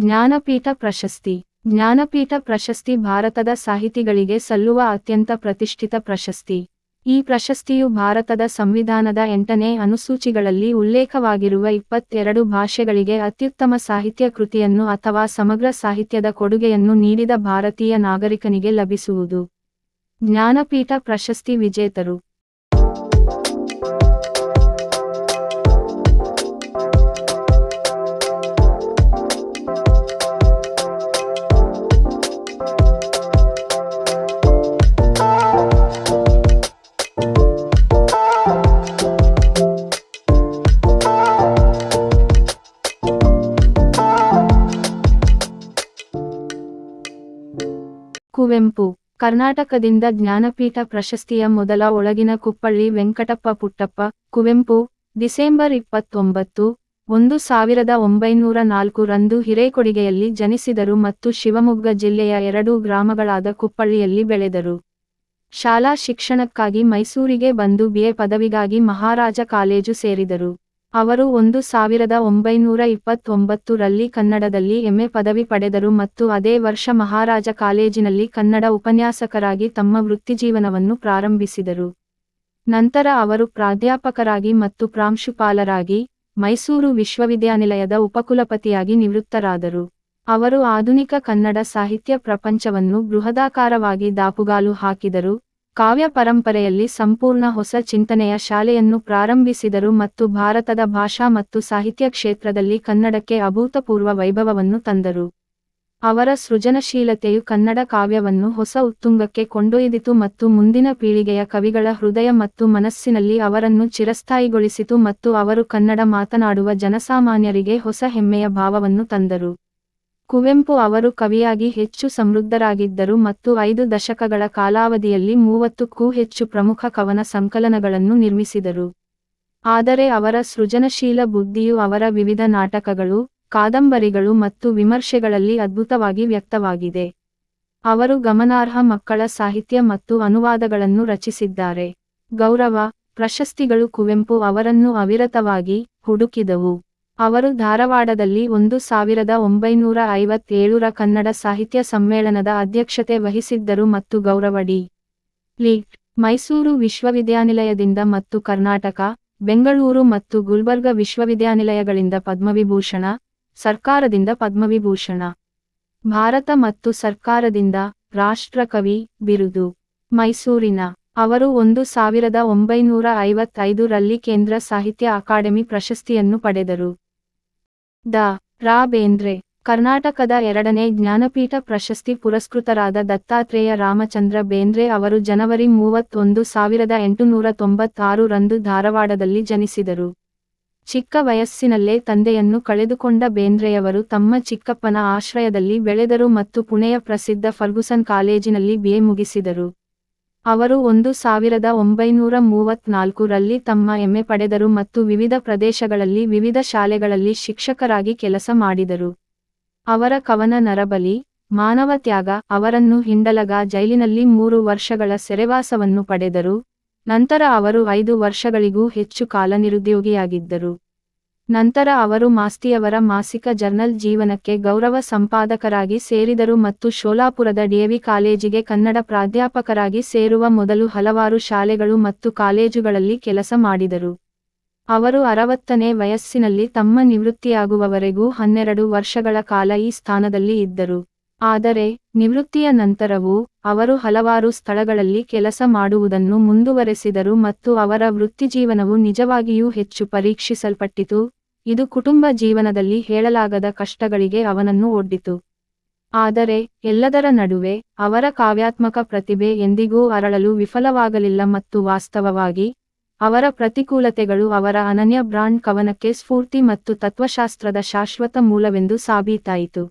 ಜ್ಞಾನಪೀಠ ಪ್ರಶಸ್ತಿ. ಜ್ಞಾನಪೀಠ ಪ್ರಶಸ್ತಿ ಭಾರತದ ಸಾಹಿತಿಗಳಿಗೆ ಸಲ್ಲುವ ಅತ್ಯಂತ ಪ್ರತಿಷ್ಠಿತ ಪ್ರಶಸ್ತಿ. ಈ ಪ್ರಶಸ್ತಿಯು ಭಾರತದ ಸಂವಿಧಾನದ ಎಂಟನೇ ಅನುಸೂಚಿಗಳಲ್ಲಿ ಉಲ್ಲೇಖವಾಗಿರುವ ಇಪ್ಪತ್ತೆರಡು ಭಾಷೆಗಳಿಗೆ ಅತ್ಯುತ್ತಮ ಸಾಹಿತ್ಯ ಕೃತಿಯನ್ನು ಅಥವಾ ಸಮಗ್ರ ಸಾಹಿತ್ಯದ ಕೊಡುಗೆಯನ್ನು ನೀಡಿದ ಭಾರತೀಯ ನಾಗರಿಕನಿಗೆ ಲಭಿಸುವುದು. ಜ್ಞಾನಪೀಠ ಪ್ರಶಸ್ತಿ ವಿಜೇತರು. ಕುವೆಂಪು ಕರ್ನಾಟಕದಿಂದ ಜ್ಞಾನಪೀಠ ಪ್ರಶಸ್ತಿಯ ಮೊದಲ ಒಳಗಿನ ಕುಪ್ಪಳ್ಳಿ ವೆಂಕಟಪ್ಪ ಪುಟ್ಟಪ್ಪ, ಕುವೆಂಪು, ಡಿಸೆಂಬರ್ ಇಪ್ಪತ್ತೊಂಬತ್ತು, ಒಂದು ಸಾವಿರದ ಒಂಬೈನೂರ ನಾಲ್ಕು ರಂದು ಹಿರೇಕೊಡಿಗೆಯಲ್ಲಿ ಜನಿಸಿದರು ಮತ್ತು ಶಿವಮೊಗ್ಗ ಜಿಲ್ಲೆಯ ಎರಡೂ ಗ್ರಾಮಗಳಾದ ಕುಪ್ಪಳ್ಳಿಯಲ್ಲಿ ಬೆಳೆದರು. ಶಾಲಾ ಶಿಕ್ಷಣಕ್ಕಾಗಿ ಮೈಸೂರಿಗೆ ಬಂದು ಬಿಎ ಪದವಿಗಾಗಿ ಮಹಾರಾಜ ಕಾಲೇಜು ಸೇರಿದರು. ಅವರು ಒಂದು ಸಾವಿರದ ಒಂಬೈನೂರ ಇಪ್ಪತ್ತೊಂಬತ್ತು ರಲ್ಲಿ ಕನ್ನಡದಲ್ಲಿ ಎಂಎ ಪದವಿ ಪಡೆದರು ಮತ್ತು ಅದೇ ವರ್ಷ ಮಹಾರಾಜ ಕಾಲೇಜಿನಲ್ಲಿ ಕನ್ನಡ ಉಪನ್ಯಾಸಕರಾಗಿ ತಮ್ಮ ವೃತ್ತಿಜೀವನವನ್ನು ಪ್ರಾರಂಭಿಸಿದರು. ನಂತರ ಅವರು ಪ್ರಾಧ್ಯಾಪಕರಾಗಿ ಮತ್ತು ಪ್ರಾಂಶುಪಾಲರಾಗಿ ಮೈಸೂರು ವಿಶ್ವವಿದ್ಯಾನಿಲಯದ ಉಪಕುಲಪತಿಯಾಗಿ ನಿವೃತ್ತರಾದರು. ಅವರು ಆಧುನಿಕ ಕನ್ನಡ ಸಾಹಿತ್ಯ ಪ್ರಪಂಚವನ್ನು ಬೃಹದಾಕಾರವಾಗಿ ದಾಪುಗಾಲು ಹಾಕಿದರು. ಕಾವ್ಯ ಪರಂಪರೆಯಲ್ಲಿ ಸಂಪೂರ್ಣ ಹೊಸ ಚಿಂತನೆಯ ಶಾಲೆಯನ್ನು ಪ್ರಾರಂಭಿಸಿದರು ಮತ್ತು ಭಾರತದ ಭಾಷಾ ಮತ್ತು ಸಾಹಿತ್ಯ ಕ್ಷೇತ್ರದಲ್ಲಿ ಕನ್ನಡಕ್ಕೆ ಅಭೂತಪೂರ್ವ ವೈಭವವನ್ನು ತಂದರು. ಅವರ ಸೃಜನಶೀಲತೆಯು ಕನ್ನಡ ಕಾವ್ಯವನ್ನು ಹೊಸ ಉತ್ತುಂಗಕ್ಕೆ ಕೊಂಡೊಯ್ದಿತು ಮತ್ತು ಮುಂದಿನ ಪೀಳಿಗೆಯ ಕವಿಗಳ ಹೃದಯ ಮತ್ತು ಮನಸ್ಸಿನಲ್ಲಿ ಅವರನ್ನು ಚಿರಸ್ಥಾಯಿಗೊಳಿಸಿತು ಮತ್ತು ಅವರು ಕನ್ನಡ ಮಾತನಾಡುವ ಜನಸಾಮಾನ್ಯರಿಗೆ ಹೊಸ ಹೆಮ್ಮೆಯ ಭಾವವನ್ನು ತಂದರು. ಕುವೆಂಪು ಅವರು ಕವಿಯಾಗಿ ಹೆಚ್ಚು ಸಮೃದ್ಧರಾಗಿದ್ದರು ಮತ್ತು ಐದು ದಶಕಗಳ ಕಾಲಾವಧಿಯಲ್ಲಿ ಮೂವತ್ತಕ್ಕೂ ಹೆಚ್ಚು ಪ್ರಮುಖ ಕವನ ಸಂಕಲನಗಳನ್ನು ನಿರ್ಮಿಸಿದರು. ಆದರೆ ಅವರ ಸೃಜನಶೀಲ ಬುದ್ಧಿಯು ಅವರ ವಿವಿಧ ನಾಟಕಗಳು, ಕಾದಂಬರಿಗಳು ಮತ್ತು ವಿಮರ್ಶೆಗಳಲ್ಲಿ ಅದ್ಭುತವಾಗಿ ವ್ಯಕ್ತವಾಗಿದೆ. ಅವರು ಗಮನಾರ್ಹ ಮಕ್ಕಳ ಸಾಹಿತ್ಯ ಮತ್ತು ಅನುವಾದಗಳನ್ನು ರಚಿಸಿದ್ದಾರೆ. ಗೌರವ, ಪ್ರಶಸ್ತಿಗಳು ಕುವೆಂಪು ಅವರನ್ನು ಅವಿರತವಾಗಿ ಹುಡುಕಿದವು. ಅವರು ಧಾರವಾಡದಲ್ಲಿ ಒಂದು ಸಾವಿರದ ಒಂಬೈನೂರ ಐವತ್ತೇಳರ ಕನ್ನಡ ಸಾಹಿತ್ಯ ಸಮ್ಮೇಳನದ ಅಧ್ಯಕ್ಷತೆ ವಹಿಸಿದ್ದರು ಮತ್ತು ಗೌರವ ಡಿ. ಲೀಟ್ ಮೈಸೂರು ವಿಶ್ವವಿದ್ಯಾನಿಲಯದಿಂದ ಮತ್ತು ಕರ್ನಾಟಕ, ಬೆಂಗಳೂರು ಮತ್ತು ಗುಲ್ಬರ್ಗ ವಿಶ್ವವಿದ್ಯಾನಿಲಯಗಳಿಂದ ಪದ್ಮವಿಭೂಷಣ, ಸರ್ಕಾರದಿಂದ ಪದ್ಮವಿಭೂಷಣ. ಭಾರತ ಮತ್ತು ಸರ್ಕಾರದಿಂದ ರಾಷ್ಟ್ರಕವಿ ಬಿರುದು. ಮೈಸೂರಿನ, ಅವರು ಒಂದು ಸಾವಿರದ ಒಂಬೈನೂರ ಐವತ್ತೈದು ರಲ್ಲಿ ಕೇಂದ್ರ ಸಾಹಿತ್ಯ ಅಕಾಡೆಮಿ ಪ್ರಶಸ್ತಿಯನ್ನು ಪಡೆದರು. ದ ರಾ ಬೇಂದ್ರೆ ಕರ್ನಾಟಕದ ಎರಡನೇ ಜ್ಞಾನಪೀಠ ಪ್ರಶಸ್ತಿ ಪುರಸ್ಕೃತರಾದ ದತ್ತಾತ್ರೇಯ ರಾಮಚಂದ್ರ ಬೇಂದ್ರೆ ಅವರು ಜನವರಿ ಮೂವತ್ತೊಂದು ಸಾವಿರದ ಎಂಟುನೂರ ತೊಂಬತ್ತಾರು ರಂದು ಧಾರವಾಡದಲ್ಲಿ ಜನಿಸಿದರು. ಚಿಕ್ಕ ವಯಸ್ಸಿನಲ್ಲೇ ತಂದೆಯನ್ನು ಕಳೆದುಕೊಂಡ ಬೇಂದ್ರೆಯವರು ತಮ್ಮ ಚಿಕ್ಕಪ್ಪನ ಆಶ್ರಯದಲ್ಲಿ ಬೆಳೆದರು ಮತ್ತು ಪುಣೆಯ ಪ್ರಸಿದ್ಧ ಫರ್ಗುಸನ್ ಕಾಲೇಜಿನಲ್ಲಿ ಬಿಎ ಮುಗಿಸಿದರು. ಅವರು ಒಂದು ಸಾವಿರದ ಒಂಬೈನೂರ ಮೂವತ್ನಾಲ್ಕು ರಲ್ಲಿ ತಮ್ಮ ಎಮ್ಮೆ ಪಡೆದರು ಮತ್ತು ವಿವಿಧ ಪ್ರದೇಶಗಳಲ್ಲಿ ವಿವಿಧ ಶಾಲೆಗಳಲ್ಲಿ ಶಿಕ್ಷಕರಾಗಿ ಕೆಲಸ ಮಾಡಿದರು. ಅವರ ಕವನ ನರಬಲಿ, ಮಾನವ ತ್ಯಾಗ, ಅವರನ್ನು ಹಿಂಡಲಗ ಜೈಲಿನಲ್ಲಿ ಮೂರು ವರ್ಷಗಳ ಸೆರೆವಾಸವನ್ನು ಪಡೆದರು. ನಂತರ ಅವರು ಐದು ವರ್ಷಗಳಿಗೂ ಹೆಚ್ಚು ಕಾಲ ನಿರುದ್ಯೋಗಿಯಾಗಿದ್ದರು. ನಂತರ ಅವರು ಮಾಸ್ತಿಯವರ ಮಾಸಿಕ ಜರ್ನಲ್ ಜೀವನಕ್ಕೆ ಗೌರವ ಸಂಪಾದಕರಾಗಿ ಸೇರಿದರು ಮತ್ತು ಶೋಲಾಪುರದ ಡಿಎವಿ ಕಾಲೇಜಿಗೆ ಕನ್ನಡ ಪ್ರಾಧ್ಯಾಪಕರಾಗಿ ಸೇರುವ ಮೊದಲು ಹಲವಾರು ಶಾಲೆಗಳು ಮತ್ತು ಕಾಲೇಜುಗಳಲ್ಲಿ ಕೆಲಸ ಮಾಡಿದರು. ಅವರು ಅರವತ್ತನೇ ವಯಸ್ಸಿನಲ್ಲಿ ತಮ್ಮ ನಿವೃತ್ತಿಯಾಗುವವರೆಗೂ ಹನ್ನೆರಡು ವರ್ಷಗಳ ಕಾಲ ಈ ಸ್ಥಾನದಲ್ಲಿ ಇದ್ದರು. ಆದರೆ, ನಿವೃತ್ತಿಯ ನಂತರವೂ ಅವರು ಹಲವಾರು ಸ್ಥಳಗಳಲ್ಲಿ ಕೆಲಸ ಮಾಡುವುದನ್ನು ಮುಂದುವರೆಸಿದರು ಮತ್ತು ಅವರ ವೃತ್ತಿಜೀವನವು ನಿಜವಾಗಿಯೂ ಹೆಚ್ಚು ಪರೀಕ್ಷಿಸಲ್ಪಟ್ಟಿತು. ಇದು ಕುಟುಂಬ ಜೀವನದಲ್ಲಿ ಹೇಳಲಾಗದ ಕಷ್ಟಗಳಿಗೆ ಅವನನ್ನು ಒಡ್ಡಿತು. ಆದರೆ, ಎಲ್ಲದರ ನಡುವೆ ಅವರ ಕಾವ್ಯಾತ್ಮಕ ಪ್ರತಿಭೆ ಎಂದಿಗೂ ಅರಳಲು ವಿಫಲವಾಗಲಿಲ್ಲ ಮತ್ತು ವಾಸ್ತವವಾಗಿ, ಅವರ ಪ್ರತಿಕೂಲತೆಗಳು ಅವರ ಅನನ್ಯ ಬ್ರಾಂಡ್ ಕವನಕ್ಕೆ ಸ್ಫೂರ್ತಿ ಮತ್ತು ತತ್ವಶಾಸ್ತ್ರದ ಶಾಶ್ವತ ಮೂಲವೆಂದು ಸಾಬೀತಾಯಿತು.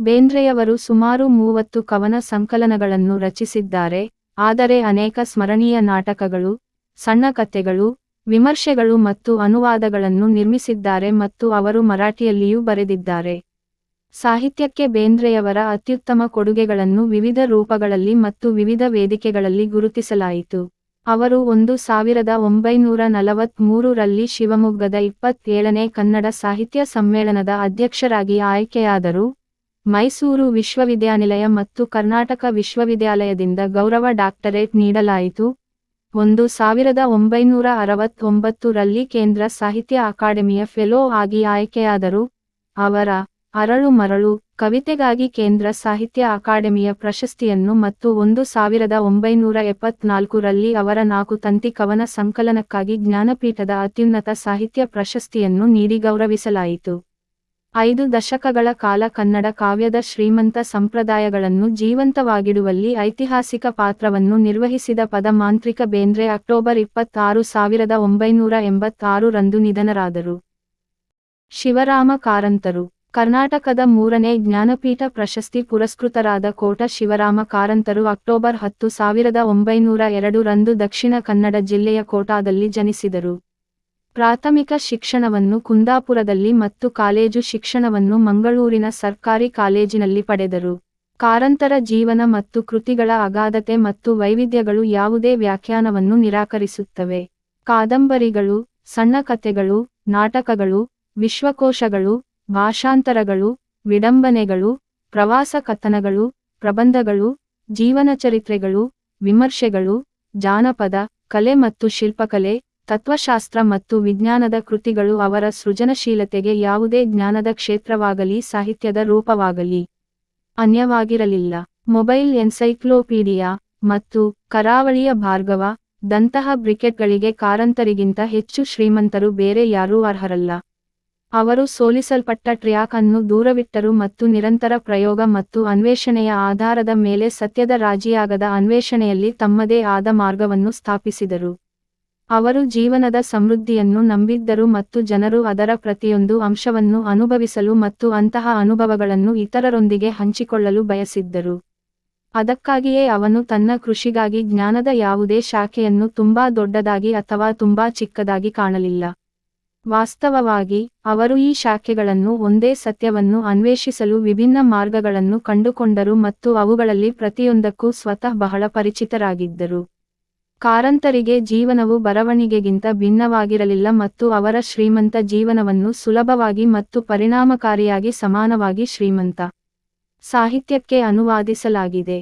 ಬೇಂದ್ರೆಯವರು ಸುಮಾರು ಮೂವತ್ತು ಕವನ ಸಂಕಲನಗಳನ್ನು ರಚಿಸಿದ್ದಾರೆ, ಆದರೆ ಅನೇಕ ಸ್ಮರಣೀಯ ನಾಟಕಗಳು, ಸಣ್ಣ ಕಥೆಗಳು ವಿಮರ್ಶೆಗಳು ಮತ್ತು ಅನುವಾದಗಳನ್ನು ನಿರ್ಮಿಸಿದ್ದಾರೆ ಮತ್ತು ಅವರು ಮರಾಠಿಯಲ್ಲಿಯೂ ಬರೆದಿದ್ದಾರೆ. ಸಾಹಿತ್ಯಕ್ಕೆ ಬೇಂದ್ರೆಯವರ ಅತ್ಯುತ್ತಮ ಕೊಡುಗೆಗಳನ್ನು ವಿವಿಧ ರೂಪಗಳಲ್ಲಿ ಮತ್ತು ವಿವಿಧ ವೇದಿಕೆಗಳಲ್ಲಿ ಗುರುತಿಸಲಾಯಿತು. ಅವರು ಒಂದು ಸಾವಿರದ ಒಂಬೈನೂರ ನಲವತ್ಮೂರು ರಲ್ಲಿ ಶಿವಮೊಗ್ಗದ ಇಪ್ಪತ್ತೇಳನೇ ಕನ್ನಡ ಸಾಹಿತ್ಯ ಸಮ್ಮೇಳನದ ಅಧ್ಯಕ್ಷರಾಗಿ ಆಯ್ಕೆಯಾದರು. ಮೈಸೂರು ವಿಶ್ವವಿದ್ಯಾನಿಲಯ ಮತ್ತು ಕರ್ನಾಟಕ ವಿಶ್ವವಿದ್ಯಾಲಯದಿಂದ ಗೌರವ ಡಾಕ್ಟರೇಟ್ ನೀಡಲಾಯಿತು. ಒಂದು ಸಾವಿರದ ಒಂಬೈನೂರ ಅರವತ್ತೊಂಬತ್ತು ರಲ್ಲಿ ಕೇಂದ್ರ ಸಾಹಿತ್ಯ ಅಕಾಡೆಮಿಯ ಫೆಲೋ ಆಗಿ ಆಯ್ಕೆಯಾದರು. ಅವರ ಅರಳು ಮರಳು, ಕವಿತೆಗಾಗಿ ಕೇಂದ್ರ ಸಾಹಿತ್ಯ ಅಕಾಡೆಮಿಯ ಪ್ರಶಸ್ತಿಯನ್ನು ಮತ್ತು ಒಂದು ಸಾವಿರದ ಒಂಬೈನೂರ ಎಪ್ಪತ್ನಾಲ್ಕರಲ್ಲಿ ಅವರ ನಾಲ್ಕು ತಂತಿ ಕವನ ಸಂಕಲನಕ್ಕಾಗಿ ಜ್ಞಾನಪೀಠದ ಅತ್ಯುನ್ನತ ಸಾಹಿತ್ಯ ಪ್ರಶಸ್ತಿಯನ್ನು ನೀಡಿ ಗೌರವಿಸಲಾಯಿತು. ಐದು ದಶಕಗಳ ಕಾಲ ಕನ್ನಡ ಕಾವ್ಯದ ಶ್ರೀಮಂತ ಸಂಪ್ರದಾಯಗಳನ್ನು ಜೀವಂತವಾಗಿಡುವಲ್ಲಿ ಐತಿಹಾಸಿಕ ಪಾತ್ರವನ್ನು ನಿರ್ವಹಿಸಿದ ಪದಮಾಂತ್ರಿಕ ಬೇಂದ್ರೆ ಅಕ್ಟೋಬರ್ ಇಪ್ಪತ್ತಾರು ಸಾವಿರದ ಒಂಬೈನೂರ ಎಂಬತ್ತಾರು ರಂದು ನಿಧನರಾದರು. ಶಿವರಾಮ ಕಾರಂತರು, ಕರ್ನಾಟಕದ ಮೂರನೇ ಜ್ಞಾನಪೀಠ ಪ್ರಶಸ್ತಿ ಪುರಸ್ಕೃತರಾದ ಕೋಟ ಶಿವರಾಮ ಕಾರಂತರು ಅಕ್ಟೋಬರ್ ಹತ್ತು ಸಾವಿರದ ಒಂಬೈನೂರ ಎರಡು ರಂದು ದಕ್ಷಿಣ ಕನ್ನಡ ಜಿಲ್ಲೆಯ ಕೋಟಾದಲ್ಲಿ ಜನಿಸಿದರು. ಪ್ರಾಥಮಿಕ ಶಿಕ್ಷಣವನ್ನು ಕುಂದಾಪುರದಲ್ಲಿ ಮತ್ತು ಕಾಲೇಜು ಶಿಕ್ಷಣವನ್ನು ಮಂಗಳೂರಿನ ಸರ್ಕಾರಿ ಕಾಲೇಜಿನಲ್ಲಿ ಪಡೆದರು. ಕಾರಂತರ ಜೀವನ ಮತ್ತು ಕೃತಿಗಳ ಅಗಾಧತೆ ಮತ್ತು ವೈವಿಧ್ಯಗಳು ಯಾವುದೇ ವ್ಯಾಖ್ಯಾನವನ್ನು ನಿರಾಕರಿಸುತ್ತವೆ. ಕಾದಂಬರಿಗಳು, ಸಣ್ಣ ಕಥೆಗಳು, ನಾಟಕಗಳು, ವಿಶ್ವಕೋಶಗಳು, ಭಾಷಾಂತರಗಳು, ವಿಡಂಬನೆಗಳು, ಪ್ರವಾಸ ಕಥನಗಳು, ಪ್ರಬಂಧಗಳು, ಜೀವನಚರಿತ್ರೆಗಳು, ವಿಮರ್ಶೆಗಳು, ಜಾನಪದ, ಕಲೆ ಮತ್ತು ಶಿಲ್ಪಕಲೆ ತತ್ವಶಾಸ್ತ್ರ ಮತ್ತು ವಿಜ್ಞಾನದ ಕೃತಿಗಳು ಅವರ ಸೃಜನಶೀಲತೆಗೆ ಯಾವುದೇ ಜ್ಞಾನದ ಕ್ಷೇತ್ರವಾಗಲಿ, ಸಾಹಿತ್ಯದ ರೂಪವಾಗಲಿ ಅನ್ಯವಾಗಿರಲಿಲ್ಲ. ಮೊಬೈಲ್ ಎನ್ಸೈಕ್ಲೋಪೀಡಿಯಾ ಮತ್ತು ಕರಾವಳಿಯ ಭಾರ್ಗವ ದಂತಹ ಬ್ರಿಕೆಟ್ಗಳಿಗೆ ಕಾರಂತರಿಗಿಂತ ಹೆಚ್ಚು ಶ್ರೀಮಂತರು ಬೇರೆ ಯಾರೂ ಅರ್ಹರಲ್ಲ. ಅವರು ಸೋಲಿಸಲ್ಪಟ್ಟ ಟ್ರ್ಯಾಕ್ ಅನ್ನು ದೂರವಿಟ್ಟರು ಮತ್ತು ನಿರಂತರ ಪ್ರಯೋಗ ಮತ್ತು ಅನ್ವೇಷಣೆಯ ಆಧಾರದ ಮೇಲೆ ಸತ್ಯದ ರಾಜಿಯಾಗದ ಅನ್ವೇಷಣೆಯಲ್ಲಿ ತಮ್ಮದೇ ಆದ ಮಾರ್ಗವನ್ನು ಸ್ಥಾಪಿಸಿದರು. ಅವರು ಜೀವನದ ಸಮೃದ್ಧಿಯನ್ನು ನಂಬಿದ್ದರು ಮತ್ತು ಜನರು ಅದರ ಪ್ರತಿಯೊಂದು ಅಂಶವನ್ನು ಅನುಭವಿಸಲು ಮತ್ತು ಅಂತಹ ಅನುಭವಗಳನ್ನು ಇತರರೊಂದಿಗೆ ಹಂಚಿಕೊಳ್ಳಲು ಬಯಸಿದ್ದರು. ಅದಕ್ಕಾಗಿಯೇ ಅವನು ತನ್ನ ಕೃಷಿಗಾಗಿ ಜ್ಞಾನದ ಯಾವುದೇ ಶಾಖೆಯನ್ನು ತುಂಬಾ ದೊಡ್ಡದಾಗಿ ಅಥವಾ ತುಂಬಾ ಚಿಕ್ಕದಾಗಿ ಕಾಣಲಿಲ್ಲ. ವಾಸ್ತವವಾಗಿ, ಅವರು ಈ ಶಾಖೆಗಳನ್ನು ಒಂದೇ ಸತ್ಯವನ್ನು ಅನ್ವೇಷಿಸಲು ವಿಭಿನ್ನ ಮಾರ್ಗಗಳನ್ನು ಕಂಡುಕೊಂಡರು ಮತ್ತು ಅವುಗಳಲ್ಲಿ ಪ್ರತಿಯೊಂದಕ್ಕೂ ಸ್ವತಃ ಬಹಳ ಪರಿಚಿತರಾಗಿದ್ದರು. ಕಾರಂತರಿಗೆ ಜೀವನವು ಬರವಣಿಗೆಗಿಂತ ಭಿನ್ನವಾಗಿರಲಿಲ್ಲ ಮತ್ತು ಅವರ ಶ್ರೀಮಂತ ಜೀವನವನ್ನು ಸುಲಭವಾಗಿ ಮತ್ತು ಪರಿಣಾಮಕಾರಿಯಾಗಿ ಸಮಾನವಾಗಿ ಶ್ರೀಮಂತ ಸಾಹಿತ್ಯಕ್ಕೆ ಅನುವಾದಿಸಲಾಗಿದೆ.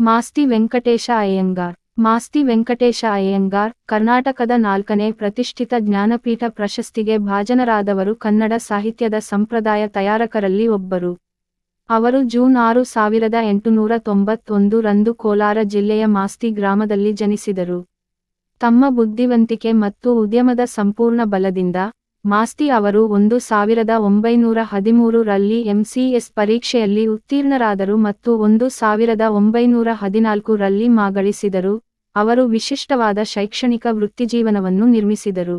ಮಾಸ್ತಿ ವೆಂಕಟೇಶ ಅಯ್ಯಂಗಾರ್. ಮಾಸ್ತಿ ವೆಂಕಟೇಶ ಅಯ್ಯಂಗಾರ್ ಕರ್ನಾಟಕದ ನಾಲ್ಕನೇ ಪ್ರತಿಷ್ಠಿತ ಜ್ಞಾನಪೀಠ ಪ್ರಶಸ್ತಿಗೆ ಭಾಜನರಾದವರು ಕನ್ನಡ ಸಾಹಿತ್ಯದ ಸಂಪ್ರದಾಯ ತಯಾರಕರಲ್ಲಿ ಒಬ್ಬರು. ಅವರು ಜೂನ್ ಆರು ಸಾವಿರದ ಎಂಟುನೂರ ತೊಂಬತ್ತೊಂದು ರಂದು ಕೋಲಾರ ಜಿಲ್ಲೆಯ ಮಾಸ್ತಿ ಗ್ರಾಮದಲ್ಲಿ ಜನಿಸಿದರು. ತಮ್ಮ ಬುದ್ಧಿವಂತಿಕೆ ಮತ್ತು ಉದ್ಯಮದ ಸಂಪೂರ್ಣ ಬಲದಿಂದ ಮಾಸ್ತಿ ಅವರು ಒಂದು ಸಾವಿರದ ಒಂಬೈನೂರ ಹದಿಮೂರು ರಲ್ಲಿ ಎಂಸಿಎಸ್ ಪರೀಕ್ಷೆಯಲ್ಲಿ ಉತ್ತೀರ್ಣರಾದರು ಮತ್ತು ಒಂದು ಸಾವಿರದ ಒಂಬೈನೂರ ಹದಿನಾಲ್ಕು ರಲ್ಲಿ ಮಾಗಳಿಸಿದರು. ಅವರು ವಿಶಿಷ್ಟವಾದ ಶೈಕ್ಷಣಿಕ ವೃತ್ತಿಜೀವನವನ್ನು ನಿರ್ಮಿಸಿದರು.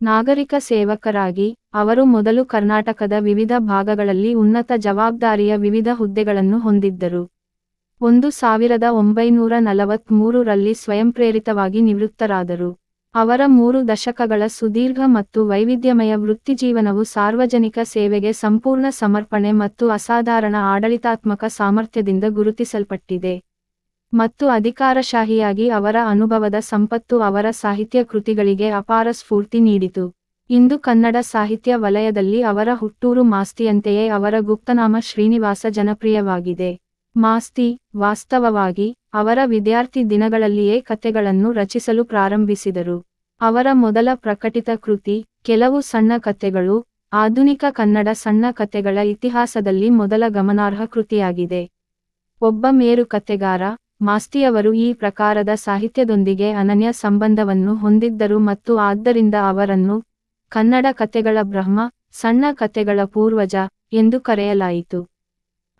ನಾಗರಿಕ ಸೇವಕರಾಗಿ, ಅವರು ಮೊದಲು ಕರ್ನಾಟಕದ ವಿವಿಧ ಭಾಗಗಳಲ್ಲಿ ಉನ್ನತ ಜವಾಬ್ದಾರಿಯ ವಿವಿಧ ಹುದ್ದೆಗಳನ್ನು ಹೊಂದಿದ್ದರು. ಒಂದು ಸಾವಿರದ ಒಂಬೈನೂರ ನಲವತ್ಮೂರು ರಲ್ಲಿ ಸ್ವಯಂಪ್ರೇರಿತವಾಗಿ ನಿವೃತ್ತರಾದರು. ಅವರ ಮೂರು ದಶಕಗಳ ಸುದೀರ್ಘ ಮತ್ತು ವೈವಿಧ್ಯಮಯ ವೃತ್ತಿಜೀವನವು ಸಾರ್ವಜನಿಕ ಸೇವೆಗೆ ಸಂಪೂರ್ಣ ಸಮರ್ಪಣೆ ಮತ್ತು ಅಸಾಧಾರಣ ಆಡಳಿತಾತ್ಮಕ ಸಾಮರ್ಥ್ಯದಿಂದ ಗುರುತಿಸಲ್ಪಟ್ಟಿದೆ. ಮತ್ತು ಅಧಿಕಾರಶಾಹಿಯಾಗಿ ಅವರ ಅನುಭವದ ಸಂಪತ್ತು ಅವರ ಸಾಹಿತ್ಯ ಕೃತಿಗಳಿಗೆ ಅಪಾರ ಸ್ಫೂರ್ತಿ ನೀಡಿತು. ಇಂದು ಕನ್ನಡ ಸಾಹಿತ್ಯ ವಲಯದಲ್ಲಿ ಅವರ ಹುಟ್ಟೂರು ಮಾಸ್ತಿಯಂತೆಯೇ ಅವರ ಗುಪ್ತನಾಮ ಶ್ರೀನಿವಾಸ ಜನಪ್ರಿಯವಾಗಿದೆ. ಮಾಸ್ತಿ, ವಾಸ್ತವವಾಗಿ, ಅವರ ವಿದ್ಯಾರ್ಥಿ ದಿನಗಳಲ್ಲಿಯೇ ಕಥೆಗಳನ್ನು ರಚಿಸಲು ಪ್ರಾರಂಭಿಸಿದರು. ಅವರ ಮೊದಲ ಪ್ರಕಟಿತ ಕೃತಿ, ಕೆಲವು ಸಣ್ಣ ಕಥೆಗಳು, ಆಧುನಿಕ ಕನ್ನಡ ಸಣ್ಣ ಕಥೆಗಳ ಇತಿಹಾಸದಲ್ಲಿ ಮೊದಲ ಗಮನಾರ್ಹ ಕೃತಿಯಾಗಿದೆ. ಒಬ್ಬ ಮೇರು ಕಥೆಗಾರ ಮಾಸ್ತಿಯವರು ಈ ಪ್ರಕಾರದ ಸಾಹಿತ್ಯದೊಂದಿಗೆ ಅನನ್ಯ ಸಂಬಂಧವನ್ನು ಹೊಂದಿದ್ದರು ಮತ್ತು ಆದ್ದರಿಂದ ಅವರನ್ನು ಕನ್ನಡ ಕಥೆಗಳ ಬ್ರಹ್ಮ, ಸಣ್ಣ ಕಥೆಗಳ ಪೂರ್ವಜ ಎಂದು ಕರೆಯಲಾಯಿತು.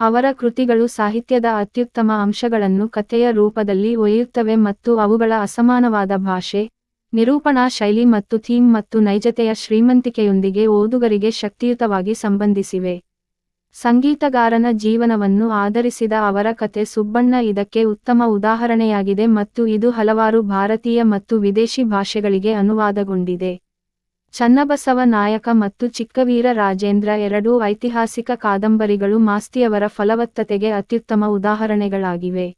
ಅವರ ಕೃತಿಗಳು ಸಾಹಿತ್ಯದ ಅತ್ಯುತ್ತಮ ಅಂಶಗಳನ್ನು ಕಥೆಯ ರೂಪದಲ್ಲಿ ಒಯ್ಯುತ್ತವೆ ಮತ್ತು ಅವುಗಳ ಅಸಮಾನವಾದ ಭಾಷೆ, ನಿರೂಪಣಾ ಶೈಲಿ ಮತ್ತು ಥೀಮ್ ಮತ್ತು ನೈಜತೆಯ ಶ್ರೀಮಂತಿಕೆಯೊಂದಿಗೆ ಓದುಗರಿಗೆ ಶಕ್ತಿಯುತವಾಗಿ ಸಂಬಂಧಿಸಿವೆ. ಸಂಗೀತಗಾರನ ಜೀವನವನ್ನು ಆಧರಿಸಿದ ಅವರ ಕತೆ ಸುಬ್ಬಣ್ಣ ಇದಕ್ಕೆ ಉತ್ತಮ ಉದಾಹರಣೆಯಾಗಿದೆ ಮತ್ತು ಇದು ಹಲವಾರು ಭಾರತೀಯ ಮತ್ತು ವಿದೇಶಿ ಭಾಷೆಗಳಿಗೆ ಅನುವಾದಗೊಂಡಿದೆ. ಚನ್ನಬಸವ ನಾಯಕ ಮತ್ತು ಚಿಕ್ಕವೀರ ರಾಜೇಂದ್ರ ಎರಡೂ ಐತಿಹಾಸಿಕ ಕಾದಂಬರಿಗಳು ಮಾಸ್ತಿಯವರ ಫಲವತ್ತತೆಗೆ ಅತ್ಯುತ್ತಮ ಉದಾಹರಣೆಗಳಾಗಿವೆ.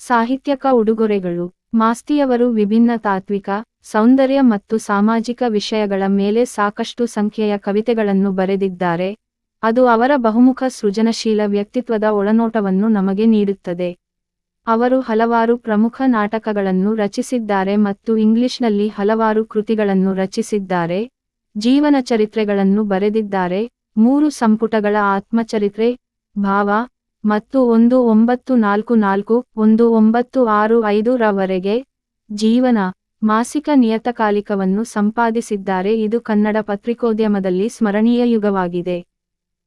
ಸಾಹಿತ್ಯಕ ಉಡುಗೊರೆಗಳು. ಮಾಸ್ತಿಯವರು ವಿಭಿನ್ನ ತಾತ್ವಿಕ, ಸೌಂದರ್ಯ ಮತ್ತು ಸಾಮಾಜಿಕ ವಿಷಯಗಳ ಮೇಲೆ ಸಾಕಷ್ಟು ಸಂಖ್ಯೆಯ ಕವಿತೆಗಳನ್ನು ಬರೆದಿದ್ದಾರೆ. ಅದು ಅವರ ಬಹುಮುಖ ಸೃಜನಶೀಲ ವ್ಯಕ್ತಿತ್ವದ ಒಳನೋಟವನ್ನು ನಮಗೆ ನೀಡುತ್ತದೆ. ಅವರು ಹಲವಾರು ಪ್ರಮುಖ ನಾಟಕಗಳನ್ನು ರಚಿಸಿದ್ದಾರೆ ಮತ್ತು ಇಂಗ್ಲಿಷ್ನಲ್ಲಿ ಹಲವಾರು ಕೃತಿಗಳನ್ನು ರಚಿಸಿದ್ದಾರೆ, ಜೀವನ ಚರಿತ್ರೆಗಳನ್ನು ಬರೆದಿದ್ದಾರೆ, ಮೂರು ಸಂಪುಟಗಳ ಆತ್ಮಚರಿತ್ರೆ, ಭಾವ, ಮತ್ತು ಒಂದು ಒಂಬತ್ತು ನಾಲ್ಕು ನಾಲ್ಕು, ಒಂದು ಒಂಬತ್ತು ಆರು ಐದು ರವರೆಗೆ ಜೀವನ, ಮಾಸಿಕ ನಿಯತಕಾಲಿಕವನ್ನು ಸಂಪಾದಿಸಿದ್ದಾರೆ. ಇದು ಕನ್ನಡ ಪತ್ರಿಕೋದ್ಯಮದಲ್ಲಿ ಸ್ಮರಣೀಯ ಯುಗವಾಗಿದೆ.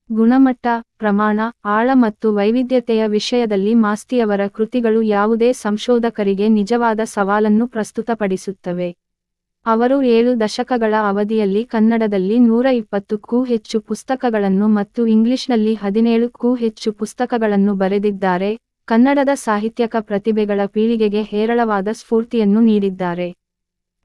ಗುಣಮಟ್ಟ, ಪ್ರಮಾಣ, ಆಳ ಮತ್ತು ವೈವಿಧ್ಯತೆಯ ವಿಷಯದಲ್ಲಿ ಮಾಸ್ತಿಯವರ ಕೃತಿಗಳು ಯಾವುದೇ ಸಂಶೋಧಕರಿಗೆ ನಿಜವಾದ ಸವಾಲನ್ನು ಪ್ರಸ್ತುತಪಡಿಸುತ್ತವೆ. ಅವರು ಏಳು ದಶಕಗಳ ಅವಧಿಯಲ್ಲಿ ಕನ್ನಡದಲ್ಲಿ ನೂರ ಇಪ್ಪತ್ತಕ್ಕೂ ಹೆಚ್ಚು ಪುಸ್ತಕಗಳನ್ನು ಮತ್ತು ಇಂಗ್ಲಿಷ್ನಲ್ಲಿ ಹದಿನೇಳಕ್ಕೂ ಹೆಚ್ಚು ಪುಸ್ತಕಗಳನ್ನು ಬರೆದಿದ್ದಾರೆ. ಕನ್ನಡದ ಸಾಹಿತ್ಯಕ ಪ್ರತಿಭೆಗಳ ಪೀಳಿಗೆಗೆ ಹೇರಳವಾದ ಸ್ಫೂರ್ತಿಯನ್ನು ನೀಡಿದ್ದಾರೆ.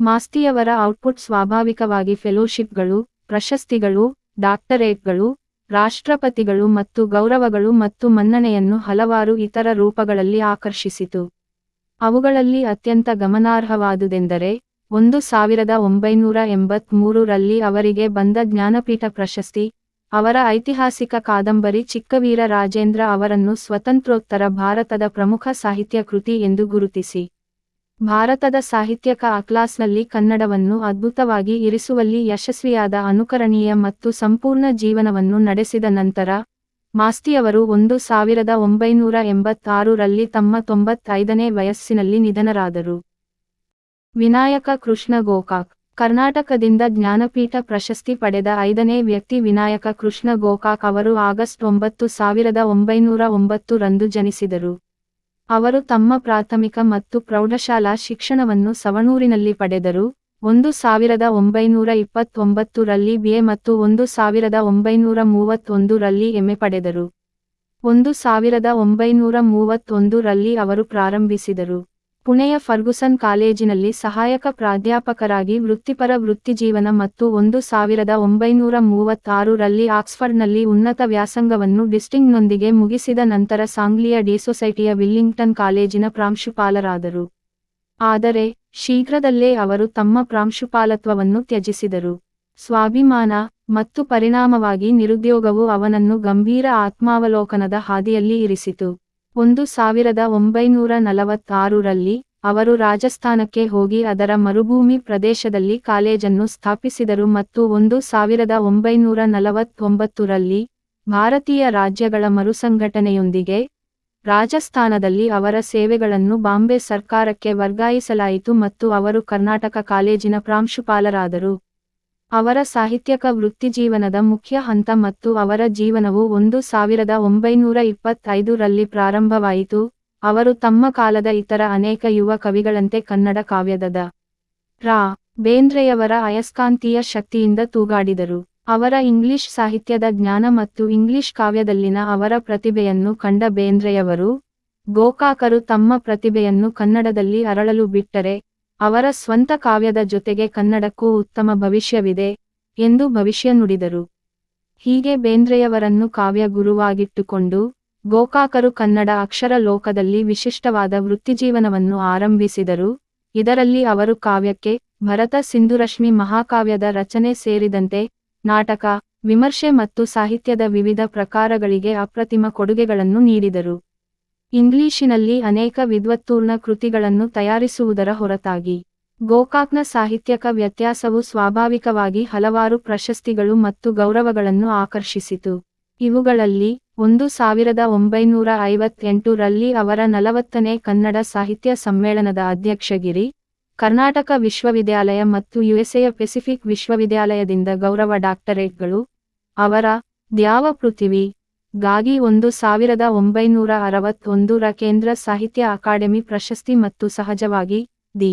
ಮಾಸ್ತಿಯವರ ಔಟ್ಪುಟ್ ಸ್ವಾಭಾವಿಕವಾಗಿ ಫೆಲೋಶಿಪ್ಗಳು, ಪ್ರಶಸ್ತಿಗಳು, ಡಾಕ್ಟರೇಟ್ಗಳು ರಾಷ್ಟ್ರಪತಿಗಳು ಮತ್ತು ಗೌರವಗಳು ಮತ್ತು ಮನ್ನಣೆಯನ್ನು ಹಲವಾರು ಇತರ ರೂಪಗಳಲ್ಲಿ ಆಕರ್ಷಿಸಿತು. ಅವುಗಳಲ್ಲಿ ಅತ್ಯಂತ ಗಮನಾರ್ಹವಾದುದೆಂದರೆ, ಒಂದು ಸಾವಿರದ ಒಂಬೈನೂರ ಎಂಬತ್ಮೂರು ರಲ್ಲಿ ಅವರಿಗೆ ಬಂದ ಜ್ಞಾನಪೀಠ ಪ್ರಶಸ್ತಿ, ಅವರ ಐತಿಹಾಸಿಕ ಕಾದಂಬರಿ ಚಿಕ್ಕವೀರ ರಾಜೇಂದ್ರ ಅವರನ್ನು ಸ್ವತಂತ್ರೋತ್ತರ ಭಾರತದ ಪ್ರಮುಖ ಸಾಹಿತ್ಯ ಕೃತಿ ಎಂದು ಗುರುತಿಸಿ. ಭಾರತದ ಸಾಹಿತ್ಯಕ ಅಕ್ಲಾಸ್ನಲ್ಲಿ ಕನ್ನಡವನ್ನು ಅದ್ಭುತವಾಗಿ ಇರಿಸುವಲ್ಲಿ ಯಶಸ್ವಿಯಾದ ಅನುಕರಣೀಯ ಮತ್ತು ಸಂಪೂರ್ಣ ಜೀವನವನ್ನು ನಡೆಸಿದ ನಂತರ ಮಾಸ್ತಿಯವರು ಒಂದು ಸಾವಿರದ ಒಂಬೈನೂರ ಎಂಬತ್ತಾರರಲ್ಲಿ ತಮ್ಮ ತೊಂಬತ್ತೈದನೇ ವಯಸ್ಸಿನಲ್ಲಿ ನಿಧನರಾದರು. ವಿನಾಯಕ ಕೃಷ್ಣ ಗೋಕಾಕ್, ಕರ್ನಾಟಕದಿಂದ ಜ್ಞಾನಪೀಠ ಪ್ರಶಸ್ತಿ ಪಡೆದ ಐದನೇ ವ್ಯಕ್ತಿ ವಿನಾಯಕ ಕೃಷ್ಣ ಗೋಕಾಕ್ ಅವರು ಆಗಸ್ಟ್ ಒಂಬತ್ತು ಸಾವಿರದ ಒಂಬೈನೂರ ಒಂಬತ್ತು ರಂದು ಜನಿಸಿದರು. ಅವರು ತಮ್ಮ ಪ್ರಾಥಮಿಕ ಮತ್ತು ಪ್ರೌಢಶಾಲಾ ಶಿಕ್ಷಣವನ್ನು ಸವಣೂರಿನಲ್ಲಿ ಪಡೆದರು. ಒಂದು ಸಾವಿರದ ಒಂಬೈನೂರ ಇಪ್ಪತ್ತೊಂಬತ್ತು ರಲ್ಲಿ ಬಿಎ ಮತ್ತು ಒಂದು ಸಾವಿರದ ಒಂಬೈನೂರ ಮೂವತ್ತೊಂದು ರಲ್ಲಿ ಎಂಎ ಪಡೆದರು. ಒಂದು ಸಾವಿರದ ಒಂಬೈನೂರ ಮೂವತ್ತೊಂದು ರಲ್ಲಿ ಅವರು ಪ್ರಾರಂಭಿಸಿದರು. ಪುಣೆಯ ಫರ್ಗುಸನ್ ಕಾಲೇಜಿನಲ್ಲಿ ಸಹಾಯಕ ಪ್ರಾಧ್ಯಾಪಕರಾಗಿ ವೃತ್ತಿಪರ ವೃತ್ತಿಜೀವನ ಮತ್ತು ಒಂದು ಸಾವಿರದ ಒಂಬೈನೂರ ಮೂವತ್ತಾರು ರಲ್ಲಿ ಆಕ್ಸ್ಫರ್ಡ್ನಲ್ಲಿ ಉನ್ನತ ವ್ಯಾಸಂಗವನ್ನು ಡಿಸ್ಟಿಂಗ್ನೊಂದಿಗೆ ಮುಗಿಸಿದ ನಂತರ ಸಾಂಗ್ಲಿಯ ಡಿ ಸೊಸೈಟಿಯ ವಿಲ್ಲಿಂಗ್ಟನ್ ಕಾಲೇಜಿನ ಪ್ರಾಂಶುಪಾಲರಾದರು. ಆದರೆ, ಶೀಘ್ರದಲ್ಲೇ ಅವರು ತಮ್ಮ ಪ್ರಾಂಶುಪಾಲತ್ವವನ್ನು ತ್ಯಜಿಸಿದರು. ಸ್ವಾಭಿಮಾನ ಮತ್ತು ಪರಿಣಾಮವಾಗಿ ನಿರುದ್ಯೋಗವು ಅವನನ್ನು ಗಂಭೀರ ಆತ್ಮಾವಲೋಕನದ ಹಾದಿಯಲ್ಲಿ ಇರಿಸಿತು. ಒಂದು ಸಾವಿರದ ಒಂಬೈನೂರ ನಲವತ್ತಾರರಲ್ಲಿ ಅವರು ರಾಜಸ್ಥಾನಕ್ಕೆ ಹೋಗಿ ಅದರ ಮರುಭೂಮಿ ಪ್ರದೇಶದಲ್ಲಿ ಕಾಲೇಜನ್ನು ಸ್ಥಾಪಿಸಿದರು ಮತ್ತು ಒಂದು ಸಾವಿರದ ಒಂಬೈನೂರ ನಲವತ್ತೊಂಬತ್ತು ರಲ್ಲಿ ಭಾರತೀಯ ರಾಜ್ಯಗಳ ಮರುಸಂಘಟನೆಯೊಂದಿಗೆ ರಾಜಸ್ಥಾನದಲ್ಲಿ ಅವರ ಸೇವೆಗಳನ್ನು ಬಾಂಬೆ ಸರ್ಕಾರಕ್ಕೆ ವರ್ಗಾಯಿಸಲಾಯಿತು ಮತ್ತು ಅವರು ಕರ್ನಾಟಕ ಕಾಲೇಜಿನ ಪ್ರಾಂಶುಪಾಲರಾದರು. ಅವರ ಸಾಹಿತ್ಯಕ ವೃತ್ತಿಜೀವನದ ಮುಖ್ಯ ಹಂತ ಮತ್ತು ಅವರ ಜೀವನವು ಒಂದು ಸಾವಿರದ ಒಂಬೈನೂರ ಇಪ್ಪತ್ತೈದು ರಲ್ಲಿ ಪ್ರಾರಂಭವಾಯಿತು. ಅವರು ತಮ್ಮ ಕಾಲದ ಇತರ ಅನೇಕ ಯುವ ಕವಿಗಳಂತೆ ಕನ್ನಡ ಕಾವ್ಯದ ರಾ. ಬೇಂದ್ರೆಯವರ ಅಯಸ್ಕಾಂತೀಯ ಶಕ್ತಿಯಿಂದ ತೂಗಾಡಿದರು. ಅವರ ಇಂಗ್ಲಿಷ್ ಸಾಹಿತ್ಯದ ಜ್ಞಾನ ಮತ್ತು ಇಂಗ್ಲಿಷ್ ಕಾವ್ಯದಲ್ಲಿನ ಅವರ ಪ್ರತಿಭೆಯನ್ನು ಕಂಡ ಬೇಂದ್ರೆಯವರು ಗೋಕಾಕರು ತಮ್ಮ ಪ್ರತಿಭೆಯನ್ನು ಕನ್ನಡದಲ್ಲಿ ಅರಳಲು ಬಿಟ್ಟರೆ ಅವರ ಸ್ವಂತ ಕಾವ್ಯದ ಜೊತೆಗೆ ಕನ್ನಡಕ್ಕೂ ಉತ್ತಮ ಭವಿಷ್ಯವಿದೆ ಎಂದು ಭವಿಷ್ಯ ನುಡಿದರು. ಹೀಗೆ ಬೇಂದ್ರೆಯವರನ್ನು ಕಾವ್ಯ ಗುರುವಾಗಿಟ್ಟುಕೊಂಡು ಗೋಕಾಕರು ಕನ್ನಡ ಅಕ್ಷರ ಲೋಕದಲ್ಲಿ ವಿಶಿಷ್ಟವಾದ ವೃತ್ತಿಜೀವನವನ್ನು ಆರಂಭಿಸಿದರು. ಇದರಲ್ಲಿ ಅವರು ಕಾವ್ಯಕ್ಕೆ ಭರತ ಸಿಂಧುರಶ್ಮಿ ಮಹಾಕಾವ್ಯದ ರಚನೆ ಸೇರಿದಂತೆ ನಾಟಕ, ವಿಮರ್ಶೆ ಮತ್ತು ಸಾಹಿತ್ಯದ ವಿವಿಧ ಪ್ರಕಾರಗಳಿಗೆ ಅಪ್ರತಿಮ ಕೊಡುಗೆಗಳನ್ನು ನೀಡಿದರು. ಇಂಗ್ಲಿಶಿನಲ್ಲಿ ಅನೇಕ ವಿದ್ವತ್ತೂರ್ಣ ಕೃತಿಗಳನ್ನು ತಯಾರಿಸುವುದರ ಹೊರತಾಗಿ, ಗೋಕಾಕ್ನ ಸಾಹಿತ್ಯಕ ವ್ಯತ್ಯಾಸವು ಸ್ವಾಭಾವಿಕವಾಗಿ ಹಲವಾರು ಪ್ರಶಸ್ತಿಗಳು ಮತ್ತು ಗೌರವಗಳನ್ನು ಆಕರ್ಷಿಸಿತು. ಇವುಗಳಲ್ಲಿ ಒಂದು ಸಾವಿರದ ಒಂಬೈನೂರ ಐವತ್ತೆಂಟು ರಲ್ಲಿ ಅವರ ನಲವತ್ತನೇ ಕನ್ನಡ ಸಾಹಿತ್ಯ ಸಮ್ಮೇಳನದ ಅಧ್ಯಕ್ಷಗಿರಿ, ಕರ್ನಾಟಕ ವಿಶ್ವವಿದ್ಯಾಲಯ ಮತ್ತು ಯುಎಸ್ಎಯ ಪೆಸಿಫಿಕ್ ವಿಶ್ವವಿದ್ಯಾಲಯದಿಂದ ಗೌರವ ಡಾಕ್ಟರೇಟ್ಗಳು, ಅವರ ದ್ಯಾವ ಪೃಥಿವಿ ಗಾಗಿ ಒಂದು ಸಾವಿರದ ಒಂಬೈನೂರ ಅರವತ್ತೊಂದರ ಕೇಂದ್ರ ಸಾಹಿತ್ಯ ಅಕಾಡೆಮಿ ಪ್ರಶಸ್ತಿ ಮತ್ತು ಸಹಜವಾಗಿ ದಿ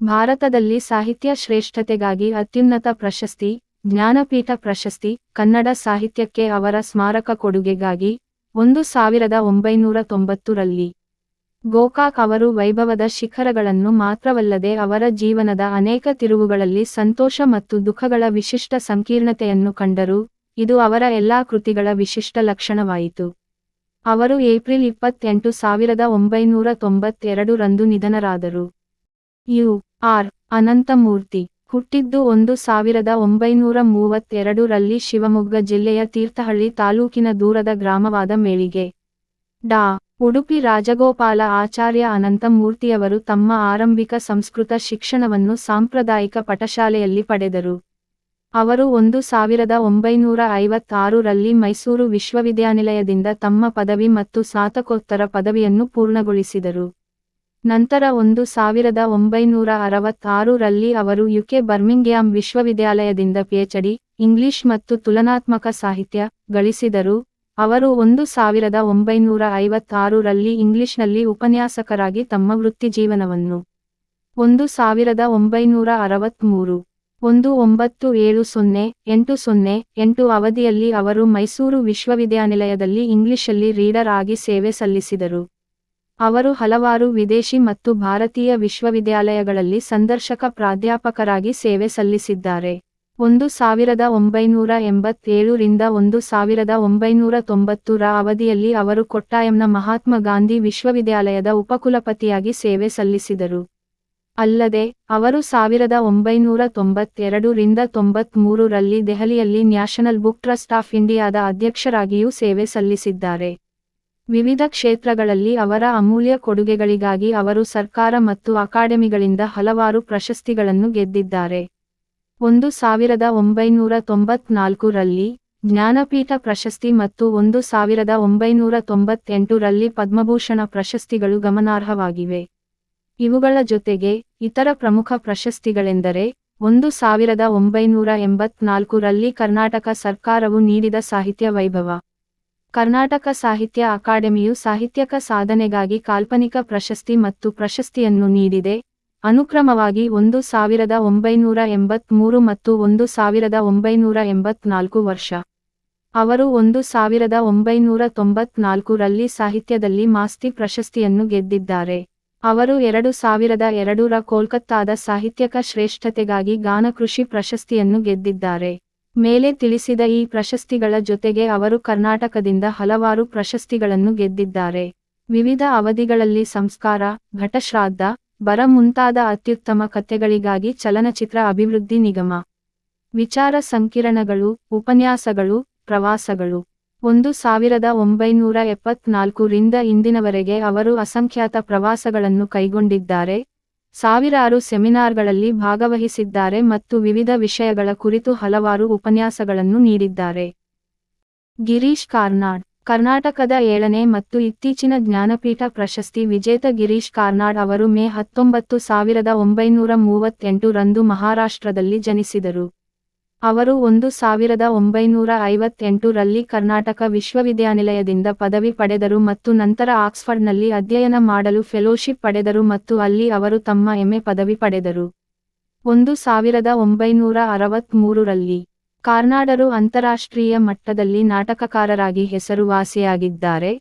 ಭಾರತದಲ್ಲಿ ಸಾಹಿತ್ಯ ಶ್ರೇಷ್ಠತೆಗಾಗಿ ಅತ್ಯುನ್ನತ ಪ್ರಶಸ್ತಿ, ಜ್ಞಾನಪೀಠ ಪ್ರಶಸ್ತಿ, ಕನ್ನಡ ಸಾಹಿತ್ಯಕ್ಕೆ ಅವರ ಸ್ಮಾರಕ ಕೊಡುಗೆಗಾಗಿ ಒಂದು ಸಾವಿರದ ಒಂಬೈನೂರ ತೊಂಬತ್ತು ರಲ್ಲಿ ಗೋಕಾಕ್ ಅವರು ವೈಭವದ ಶಿಖರಗಳನ್ನು ಮಾತ್ರವಲ್ಲದೆ ಅವರ ಜೀವನದ ಅನೇಕ ತಿರುವುಗಳಲ್ಲಿ ಸಂತೋಷ ಮತ್ತು ದುಃಖಗಳ ವಿಶಿಷ್ಟ ಸಂಕೀರ್ಣತೆಯನ್ನು ಕಂಡರು. ಇದು ಅವರ ಎಲ್ಲಾ ಕೃತಿಗಳ ವಿಶಿಷ್ಟ ಲಕ್ಷಣವಾಯಿತು. ಅವರು ಏಪ್ರಿಲ್ ಇಪ್ಪತ್ತೆಂಟು ಸಾವಿರದ ಒಂಬೈನೂರ ತೊಂಬತ್ತೆರಡು ರಂದು ನಿಧನರಾದರು. ಯು. ಆರ್. ಅನಂತಮೂರ್ತಿ, ಹುಟ್ಟಿದ್ದು ಒಂದು ಸಾವಿರದ ಒಂಬೈನೂರ ಮೂವತ್ತೆರಡರಲ್ಲಿ ಶಿವಮೊಗ್ಗ ಜಿಲ್ಲೆಯ ತೀರ್ಥಹಳ್ಳಿ ತಾಲೂಕಿನ ದೂರದ ಗ್ರಾಮವಾದ ಮೇಳಿಗೆ. ಡಾ. ಉಡುಪಿ ರಾಜಗೋಪಾಲ ಆಚಾರ್ಯ ಅನಂತಮೂರ್ತಿಯವರು ತಮ್ಮ ಆರಂಭಿಕ ಸಂಸ್ಕೃತ ಶಿಕ್ಷಣವನ್ನು ಸಾಂಪ್ರದಾಯಿಕ ಪಟಶಾಲೆಯಲ್ಲಿ ಪಡೆದರು. ಅವರು ಒಂದು ಸಾವಿರದ ಒಂಬೈನೂರ ಐವತ್ತಾರು ರಲ್ಲಿ ಮೈಸೂರು ವಿಶ್ವವಿದ್ಯಾನಿಲಯದಿಂದ ತಮ್ಮ ಪದವಿ ಮತ್ತು ಸ್ನಾತಕೋತ್ತರ ಪದವಿಯನ್ನು ಪೂರ್ಣಗೊಳಿಸಿದರು. ನಂತರ ಒಂದು ಸಾವಿರದ ಒಂಬೈನೂರ ಅರವತ್ತಾರು ರಲ್ಲಿ ಅವರು ಯುಕೆ ಬರ್ಮಿಂಗ್ಯಾಮ್ ವಿಶ್ವವಿದ್ಯಾಲಯದಿಂದ ಪಿಎಚ್ಡಿ ಇಂಗ್ಲಿಷ್ ಮತ್ತು ತುಲನಾತ್ಮಕ ಸಾಹಿತ್ಯ ಗಳಿಸಿದರು. ಅವರು ಒಂದು ಸಾವಿರದ ಒಂಬೈನೂರ ಐವತ್ತಾರು ರಲ್ಲಿ ಇಂಗ್ಲಿಷ್ನಲ್ಲಿ ಉಪನ್ಯಾಸಕರಾಗಿ ತಮ್ಮ ವೃತ್ತಿಜೀವನವನ್ನು ಒಂದು ಸಾವಿರದ ಒಂಬೈನೂರ ಅರವತ್ಮೂರು ಒಂದು ಒಂಬತ್ತು ಏಳು ಸೊನ್ನೆ ಎಂಟು ಸೊನ್ನೆ ಎಂಟು ಅವಧಿಯಲ್ಲಿ ಅವರು ಮೈಸೂರು ವಿಶ್ವವಿದ್ಯಾನಿಲಯದಲ್ಲಿ ಇಂಗ್ಲಿಷಲ್ಲಿ ರೀಡರ್ ಆಗಿ ಸೇವೆ ಸಲ್ಲಿಸಿದರು. ಅವರು ಹಲವಾರು ವಿದೇಶಿ ಮತ್ತು ಭಾರತೀಯ ವಿಶ್ವವಿದ್ಯಾಲಯಗಳಲ್ಲಿ ಸಂದರ್ಶಕ ಪ್ರಾಧ್ಯಾಪಕರಾಗಿ ಸೇವೆ ಸಲ್ಲಿಸಿದ್ದಾರೆ. ಒಂದು ಸಾವಿರದ ಒಂಬೈನೂರ ಎಂಬತ್ತೇಳರಿಂದ ಒಂದು ಸಾವಿರದ ಒಂಬೈನೂರ ತೊಂಬತ್ತರ ಅವಧಿಯಲ್ಲಿ ಅವರು ಕೊಟ್ಟಾಯಂನ ಮಹಾತ್ಮ ಗಾಂಧಿ ವಿಶ್ವವಿದ್ಯಾಲಯದ ಉಪಕುಲಪತಿಯಾಗಿ ಸೇವೆ ಸಲ್ಲಿಸಿದರು. ಅಲ್ಲದೆ, ಅವರು ಸಾವಿರದ ಒಂಬೈನೂರ ತೊಂಬತ್ತೆರಡು ರಿಂದ ತೊಂಬತ್ಮೂರು ರಲ್ಲಿ ದೆಹಲಿಯಲ್ಲಿ ನ್ಯಾಷನಲ್ ಬುಕ್ ಟ್ರಸ್ಟ್ ಆಫ್ ಇಂಡಿಯಾದ ಅಧ್ಯಕ್ಷರಾಗಿಯೂ ಸೇವೆ ಸಲ್ಲಿಸಿದ್ದಾರೆ. ವಿವಿಧ ಕ್ಷೇತ್ರಗಳಲ್ಲಿ ಅವರ ಅಮೂಲ್ಯ ಕೊಡುಗೆಗಳಿಗಾಗಿ ಅವರು ಸರ್ಕಾರ ಮತ್ತು ಅಕಾಡೆಮಿಗಳಿಂದ ಹಲವಾರು ಪ್ರಶಸ್ತಿಗಳನ್ನು ಗೆದ್ದಿದ್ದಾರೆ. ಒಂದು ಸಾವಿರದ ಒಂಬೈನೂರ ತೊಂಬತ್ನಾಲ್ಕು ರಲ್ಲಿ ಜ್ಞಾನಪೀಠ ಪ್ರಶಸ್ತಿ ಮತ್ತು ಒಂದು ಸಾವಿರದ ಒಂಬೈನೂರ ತೊಂಬತ್ತೆಂಟು ರಲ್ಲಿ ಪದ್ಮಭೂಷಣ ಪ್ರಶಸ್ತಿಗಳು ಗಮನಾರ್ಹವಾಗಿವೆ. ಇವುಗಳ ಜೊತೆಗೆ ಇತರ ಪ್ರಮುಖ ಪ್ರಶಸ್ತಿಗಳೆಂದರೆ ಒಂದು ಸಾವಿರದ ಒಂಬೈನೂರ ಎಂಬತ್ನಾಲ್ಕು ರಲ್ಲಿ ಕರ್ನಾಟಕ ಸರ್ಕಾರವು ನೀಡಿದ ಸಾಹಿತ್ಯ ವೈಭವ. ಕರ್ನಾಟಕ ಸಾಹಿತ್ಯ ಅಕಾಡೆಮಿಯು ಸಾಹಿತ್ಯಕ ಸಾಧನೆಗಾಗಿ ಕಾಲ್ಪನಿಕ ಪ್ರಶಸ್ತಿ ಮತ್ತು ಪ್ರಶಸ್ತಿಯನ್ನು ನೀಡಿದೆ. ಅನುಕ್ರಮವಾಗಿ ಒಂದು ಸಾವಿರದ ಒಂಬೈನೂರ ಎಂಬತ್ಮೂರು ಮತ್ತು ಒಂದು ಸಾವಿರದ ಒಂಬೈನೂರ ಎಂಬತ್ನಾಲ್ಕು ವರ್ಷ. ಅವರು ಒಂದು ಸಾವಿರದ ಒಂಬೈನೂರ ತೊಂಬತ್ನಾಲ್ಕು ರಲ್ಲಿ ಸಾಹಿತ್ಯದಲ್ಲಿ ಮಾಸ್ತಿ ಪ್ರಶಸ್ತಿಯನ್ನು ಗೆದ್ದಿದ್ದಾರೆ. ಅವರು ಎರಡು ಸಾವಿರದ ಎರಡರ ಕೋಲ್ಕತ್ತಾದ ಸಾಹಿತ್ಯಕ ಶ್ರೇಷ್ಠತೆಗಾಗಿ ಗಾನಕೃಷಿ ಪ್ರಶಸ್ತಿಯನ್ನು ಗೆದ್ದಿದ್ದಾರೆ. ಮೇಲೆ ತಿಳಿಸಿದ ಈ ಪ್ರಶಸ್ತಿಗಳ ಜೊತೆಗೆ ಅವರು ಕರ್ನಾಟಕದಿಂದ ಹಲವಾರು ಪ್ರಶಸ್ತಿಗಳನ್ನು ಗೆದ್ದಿದ್ದಾರೆ. ವಿವಿಧ ಅವಧಿಗಳಲ್ಲಿ ಸಂಸ್ಕಾರ ಘಟಶ್ರಾದ್ದ ಬರ ಮುಂತಾದ ಅತ್ಯುತ್ತಮ ಕಥೆಗಳಿಗಾಗಿ ಚಲನಚಿತ್ರ ಅಭಿವೃದ್ಧಿ ನಿಗಮ. ವಿಚಾರ ಸಂಕಿರಣಗಳು, ಉಪನ್ಯಾಸಗಳು, ಪ್ರವಾಸಗಳು. ಒಂದು ಸಾವಿರದ ಒಂಬೈನೂರ ಎಪ್ಪತ್ನಾಲ್ಕು ರಿಂದ ಇಂದಿನವರೆಗೆ ಅವರು ಅಸಂಖ್ಯಾತ ಪ್ರವಾಸಗಳನ್ನು ಕೈಗೊಂಡಿದ್ದಾರೆ. ಸಾವಿರಾರು ಸೆಮಿನಾರ್ಗಳಲ್ಲಿ ಭಾಗವಹಿಸಿದ್ದಾರೆ ಮತ್ತು ವಿವಿಧ ವಿಷಯಗಳ ಕುರಿತು ಹಲವಾರು ಉಪನ್ಯಾಸಗಳನ್ನು ನೀಡಿದ್ದಾರೆ. ಗಿರೀಶ್ ಕಾರ್ನಾಡ್, ಕರ್ನಾಟಕದ ಏಳನೇ ಮತ್ತು ಇತ್ತೀಚಿನ ಜ್ಞಾನಪೀಠ ಪ್ರಶಸ್ತಿ ವಿಜೇತ ಗಿರೀಶ್ ಕಾರ್ನಾಡ್ ಅವರು ಮೇ ಹತ್ತೊಂಬತ್ತು ಸಾವಿರದ ಒಂಬೈನೂರ ಮೂವತ್ತೆಂಟು ರಂದು ಮಹಾರಾಷ್ಟ್ರದಲ್ಲಿ ಜನಿಸಿದರು. ಅವರು ಒಂದು ಸಾವಿರದ ಒಂಬೈನೂರ ಐವತ್ತೆಂಟು ರಲ್ಲಿ ಕರ್ನಾಟಕ ವಿಶ್ವವಿದ್ಯಾನಿಲಯದಿಂದ ಪದವಿ ಪಡೆದರು ಮತ್ತು ನಂತರ ಆಕ್ಸ್ಫರ್ಡ್ನಲ್ಲಿ ಅಧ್ಯಯನ ಮಾಡಲು ಫೆಲೋಶಿಪ್ ಪಡೆದರು ಮತ್ತು ಅಲ್ಲಿ ಅವರು ತಮ್ಮ ಎಂಎ ಪದವಿ ಪಡೆದರು. ಒಂದು ಸಾವಿರದ ಒಂಬೈನೂರ ಅರವತ್ಮೂರು ರಲ್ಲಿ ಕಾರ್ನಾಡರು ಅಂತಾರಾಷ್ಟ್ರೀಯ ಮಟ್ಟದಲ್ಲಿ ನಾಟಕಕಾರರಾಗಿ ಹೆಸರುವಾಸಿಯಾಗಿದ್ದಾರೆ.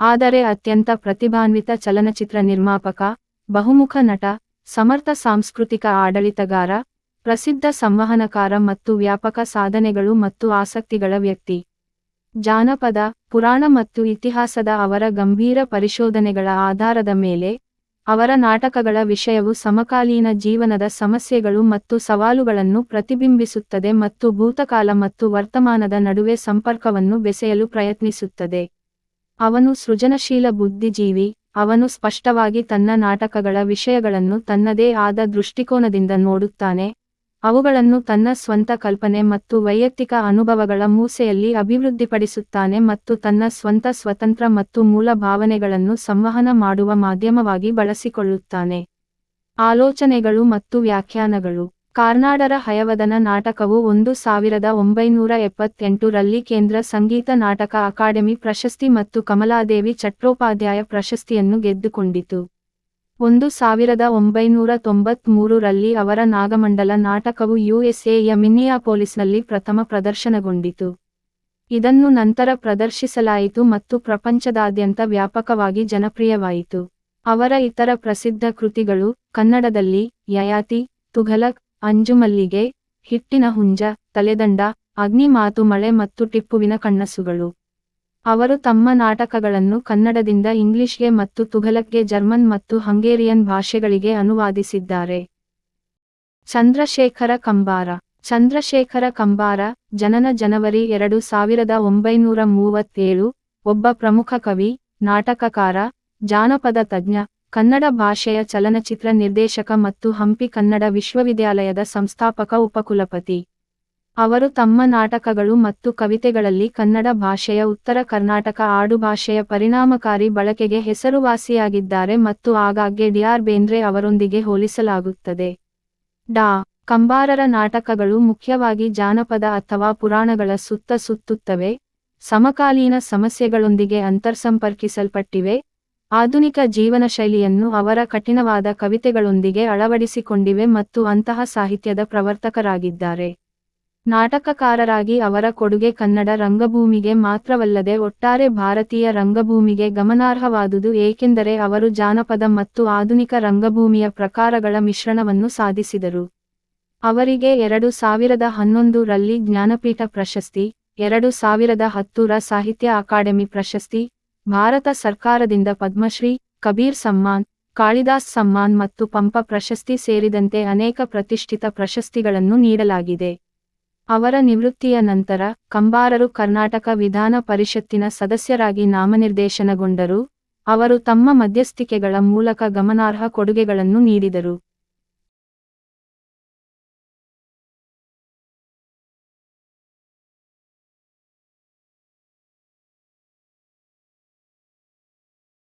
ಆದರೆ ಅತ್ಯಂತ ಪ್ರತಿಭಾನ್ವಿತ ಚಲನಚಿತ್ರ ನಿರ್ಮಾಪಕ, ಬಹುಮುಖ ನಟ, ಸಮರ್ಥ ಸಾಂಸ್ಕೃತಿಕ ಆಡಳಿತಗಾರ ಪ್ರಸಿದ್ಧ ಸಂವಹನಕಾರ ಮತ್ತು ವ್ಯಾಪಕ ಸಾಧನೆಗಳು ಮತ್ತು ಆಸಕ್ತಿಗಳ ವ್ಯಕ್ತಿ. ಜಾನಪದ, ಪುರಾಣ ಮತ್ತು ಇತಿಹಾಸದ ಅವರ ಗಂಭೀರ ಪರಿಶೋಧನೆಗಳ ಆಧಾರದ ಮೇಲೆ, ಅವರ ನಾಟಕಗಳ ವಿಷಯವು ಸಮಕಾಲೀನ ಜೀವನದ ಸಮಸ್ಯೆಗಳು ಮತ್ತು ಸವಾಲುಗಳನ್ನು ಪ್ರತಿಬಿಂಬಿಸುತ್ತದೆ ಮತ್ತು ಭೂತಕಾಲ ಮತ್ತು ವರ್ತಮಾನದ ನಡುವೆ ಸಂಪರ್ಕವನ್ನು ಬೆಸೆಯಲು ಪ್ರಯತ್ನಿಸುತ್ತದೆ. ಅವನು ಸೃಜನಶೀಲ ಬುದ್ಧಿಜೀವಿ, ಅವನು ಸ್ಪಷ್ಟವಾಗಿ ತನ್ನ ನಾಟಕಗಳ ವಿಷಯಗಳನ್ನು ತನ್ನದೇ ಆದ ದೃಷ್ಟಿಕೋನದಿಂದ ನೋಡುತ್ತಾನೆ ಅವುಗಳನ್ನು ತನ್ನ ಸ್ವಂತ ಕಲ್ಪನೆ ಮತ್ತು ವೈಯಕ್ತಿಕ ಅನುಭವಗಳ ಮೂಸೆಯಲ್ಲಿ ಅಭಿವೃದ್ಧಿಪಡಿಸುತ್ತಾನೆ ಮತ್ತು ತನ್ನ ಸ್ವಂತ ಸ್ವತಂತ್ರ ಮತ್ತು ಮೂಲ ಭಾವನೆಗಳನ್ನು ಸಂವಹನ ಮಾಡುವ ಮಾಧ್ಯಮವಾಗಿ ಬಳಸಿಕೊಳ್ಳುತ್ತಾನೆ. ಆಲೋಚನೆಗಳು ಮತ್ತು ವ್ಯಾಖ್ಯಾನಗಳು. ಕಾರ್ನಾಡರ ಹಯವದನ ನಾಟಕವು ಒಂದು ಸಾವಿರದ ಒಂಬೈನೂರ ಎಪ್ಪತ್ತೆಂಟು ರಲ್ಲಿ ಕೇಂದ್ರ ಸಂಗೀತ ನಾಟಕ ಅಕಾಡೆಮಿ ಪ್ರಶಸ್ತಿ ಮತ್ತು ಕಮಲಾದೇವಿ ಚಟ್ಟೋಪಾಧ್ಯಾಯ ಪ್ರಶಸ್ತಿಯನ್ನು ಗೆದ್ದುಕೊಂಡಿತು. ಒಂದು ಸಾವಿರದ ಒಂಬೈನೂರ ತೊಂಬತ್ಮೂರು ರಲ್ಲಿ ಅವರ ನಾಗಮಂಡಲ ನಾಟಕವು ಯುಎಸ್ಎಯ ಮಿನ್ನಿಯಾಪೋಲಿಸ್ನಲ್ಲಿ ಪ್ರಥಮ ಪ್ರದರ್ಶನಗೊಂಡಿತು. ಇದನ್ನು ನಂತರ ಪ್ರದರ್ಶಿಸಲಾಯಿತು ಮತ್ತು ಪ್ರಪಂಚದಾದ್ಯಂತ ವ್ಯಾಪಕವಾಗಿ ಜನಪ್ರಿಯವಾಯಿತು. ಅವರ ಇತರ ಪ್ರಸಿದ್ಧ ಕೃತಿಗಳು ಕನ್ನಡದಲ್ಲಿ ಯಯಾತಿ, ತುಘಲಕ್, ಅಂಜುಮಲ್ಲಿಗೆ, ಹಿಟ್ಟಿನ ಹುಂಜ, ತಲೆದಂಡ ಅಗ್ನಿ ಮಾತು ಮಳೆ ಮತ್ತು ಟಿಪ್ಪುವಿನ ಕಣ್ಣಸುಗಳು. ಅವರು ತಮ್ಮ ನಾಟಕಗಳನ್ನು ಕನ್ನಡದಿಂದ ಇಂಗ್ಲಿಷ್ಗೆ ಮತ್ತು ತುಘಲಕ್ಗೆ ಜರ್ಮನ್ ಮತ್ತು ಹಂಗೇರಿಯನ್ ಭಾಷೆಗಳಿಗೆ ಅನುವಾದಿಸಿದ್ದಾರೆ. ಚಂದ್ರಶೇಖರ ಕಂಬಾರ. ಚಂದ್ರಶೇಖರ ಕಂಬಾರ, ಜನನ ಜನವರಿ ಎರಡು ಸಾವಿರದ ಒಂಬೈನೂರ ಮೂವತ್ತೇಳು, ಒಬ್ಬ ಪ್ರಮುಖ ಕವಿ, ನಾಟಕಕಾರ, ಜಾನಪದ ತಜ್ಞ, ಕನ್ನಡ ಭಾಷೆಯ ಚಲನಚಿತ್ರ ನಿರ್ದೇಶಕ ಮತ್ತು ಹಂಪಿ ಕನ್ನಡ ವಿಶ್ವವಿದ್ಯಾಲಯದ ಸಂಸ್ಥಾಪಕ ಉಪಕುಲಪತಿ. ಅವರು ತಮ್ಮ ನಾಟಕಗಳು ಮತ್ತು ಕವಿತೆಗಳಲ್ಲಿ ಕನ್ನಡ ಭಾಷೆಯ ಉತ್ತರ ಕರ್ನಾಟಕ ಆಡುಭಾಷೆಯ ಪರಿಣಾಮಕಾರಿ ಬಳಕೆಗೆ ಹೆಸರುವಾಸಿಯಾಗಿದ್ದಾರೆ ಮತ್ತು ಆಗಾಗ್ಗೆ ಡಿಆರ್ ಬೇಂದ್ರೆ ಅವರೊಂದಿಗೆ ಹೋಲಿಸಲಾಗುತ್ತದೆ. ಡಾ. ಕಂಬಾರರ ನಾಟಕಗಳು ಮುಖ್ಯವಾಗಿ ಜಾನಪದ ಅಥವಾ ಪುರಾಣಗಳ ಸುತ್ತ ಸುತ್ತುತ್ತವೆ, ಸಮಕಾಲೀನ ಸಮಸ್ಯೆಗಳೊಂದಿಗೆ ಅಂತರ್ಸಂಪರ್ಕಿಸಲ್ಪಟ್ಟಿವೆ, ಆಧುನಿಕ ಜೀವನ ಶೈಲಿಯನ್ನು ಅವರ ಕಠಿಣವಾದ ಕವಿತೆಗಳೊಂದಿಗೆ ಅಳವಡಿಸಿಕೊಂಡಿವೆ ಮತ್ತು ಅಂತಹ ಸಾಹಿತ್ಯದ ಪ್ರವರ್ತಕರಾಗಿದ್ದಾರೆ. ನಾಟಕಕಾರರಾಗಿ ಅವರ ಕೊಡುಗೆ ಕನ್ನಡ ರಂಗಭೂಮಿಗೆ ಮಾತ್ರವಲ್ಲದೆ ಒಟ್ಟಾರೆ ಭಾರತೀಯ ರಂಗಭೂಮಿಗೆ ಗಮನಾರ್ಹವಾದುದು ಏಕೆಂದರೆ ಅವರು ಜಾನಪದ ಮತ್ತು ಆಧುನಿಕ ರಂಗಭೂಮಿಯ ಪ್ರಕಾರಗಳ ಮಿಶ್ರಣವನ್ನು ಸಾಧಿಸಿದರು. ಅವರಿಗೆ ಎರಡು ಸಾವಿರದ ಹನ್ನೊಂದು ರಲ್ಲಿ ಜ್ಞಾನಪೀಠ ಪ್ರಶಸ್ತಿ, ಎರಡು ಸಾವಿರದ ಹತ್ತರ ಸಾಹಿತ್ಯ ಅಕಾಡೆಮಿ ಪ್ರಶಸ್ತಿ, ಭಾರತ ಸರ್ಕಾರದಿಂದ ಪದ್ಮಶ್ರೀ, ಕಬೀರ್ ಸಮ್ಮಾನ್, ಕಾಳಿದಾಸ್ ಸಮ್ಮಾನ್ ಮತ್ತು ಪಂಪ ಪ್ರಶಸ್ತಿ ಸೇರಿದಂತೆ ಅನೇಕ ಪ್ರತಿಷ್ಠಿತ ಪ್ರಶಸ್ತಿಗಳನ್ನು ನೀಡಲಾಗಿದೆ. ಅವರ ನಿವೃತ್ತಿಯ ನಂತರ ಕಂಬಾರರು ಕರ್ನಾಟಕ ವಿಧಾನ ಪರಿಷತ್ತಿನ ಸದಸ್ಯರಾಗಿ ನಾಮನಿರ್ದೇಶನಗೊಂಡರು, ಅವರು ತಮ್ಮ ಮಧ್ಯಸ್ಥಿಕೆಗಳ ಮೂಲಕ ಗಮನಾರ್ಹ ಕೊಡುಗೆಗಳನ್ನು ನೀಡಿದರು.